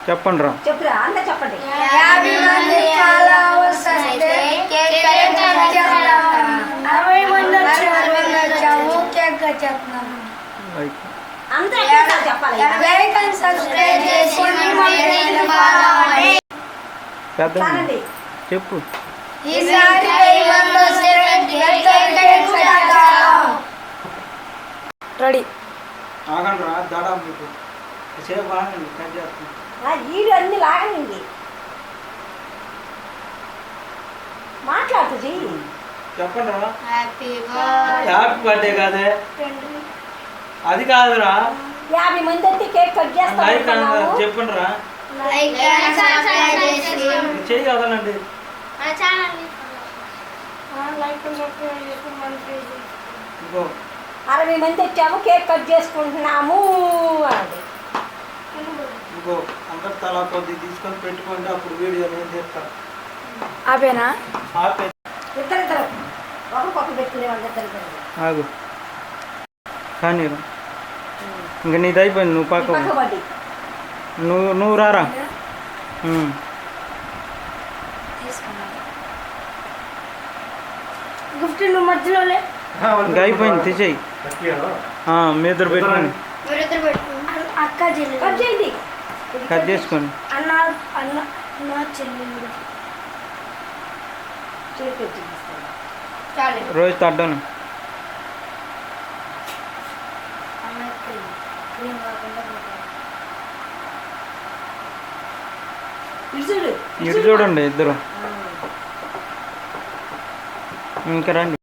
చెప్పండి రా చెప్పండి. యాభై మంది చాలా వస్తే. అరవై మంది వచ్చాము కేక్ చెప్పు. రెడీ. ఆగండి రా దాడా మీకు ఈడు అన్ని లాగనింది. మాట్లాడుతూ చెయ్యి. చెప్పండి హ్యాపీ బర్త్డే కాదే. అది కాదురా. యాభై మంది అయితే కేక్ కట్ చేస్తాం. చెప్పండి రా. చెయ్యి అరవై మంది వచ్చాము కేక్ కట్ చేసుకుంటున్నాము. ఇంకో అందరు తలా కొద్ది తీసుకొని పెట్టుకోండి అప్పుడు వీడియో నేను తీస్తాను ఆపేనా? ఆపే. ఇద్దరిద్దరు ఇద్దరిద్దరు ఆగు. కానీ. ఇంక నీది అయిపోయింది నువ్వు పక్క నువ్వు నువ్వు రారా. గిఫ్ట్ నువ్వు ఇంకా అయిపోయింది తీసేయి. మీ ఇద్దరు పెట్టుకోండి అక్క చేయండి. కట్ చేసుకోండి అన్న అన్న చెల్లి ఇటు చూడు ఇటు చూడండి ఇద్దరు. ఇంకా రండి.